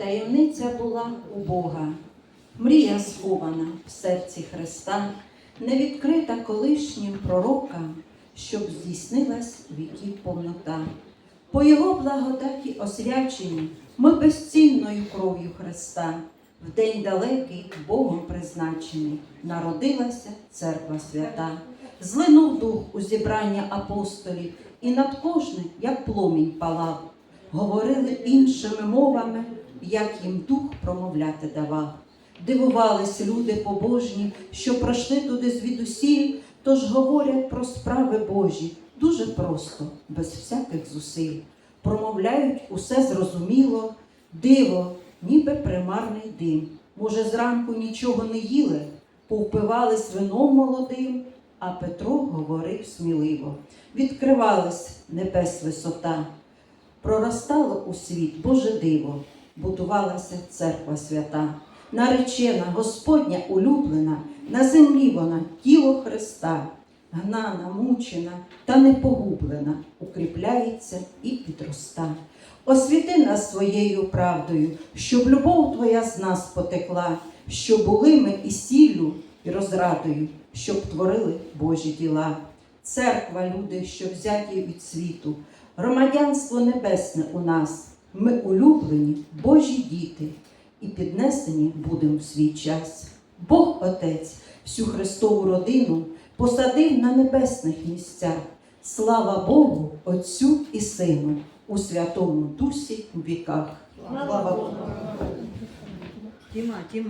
Таємниця була у Бога, мрія схована в серці Христа, не відкрита колишнім пророкам, щоб здійснилась віків повнота. По Його благодаті освячені ми безцінною кров'ю Христа. В день далекий Богом призначений народилася церква свята. Злинув дух у зібрання апостолів, і над кожним, як пломінь палав, говорили іншими мовами, як їм дух промовляти давав. Дивувались люди побожні, що пройшли туди звідусіль, тож говорять про справи Божі дуже просто, без всяких зусиль. Промовляють усе зрозуміло, диво, ніби примарний дим. Може, зранку нічого не їли, повпивались вином молодим, а Петро говорив сміливо. Відкривалась небес висота, проростало у світ Боже диво, будувалася церква свята, наречена, Господня улюблена, на землі вона тіло Христа, гнана, мучена та не погублена, укріпляється і підроста. Освіти нас своєю правдою, щоб любов Твоя з нас потекла, щоб були ми і сіллю, і розрадою, щоб творили Божі діла. Церква, люди, що взяті від світу, громадянство небесне у нас. Ми улюблені, Божі діти, і піднесені будемо в свій час. Бог Отець всю Христову родину посадив на небесних місцях. Слава Богу, Отцю і Сину у Святому Дусі в віках. Слава Богу. Тіма, Тіма.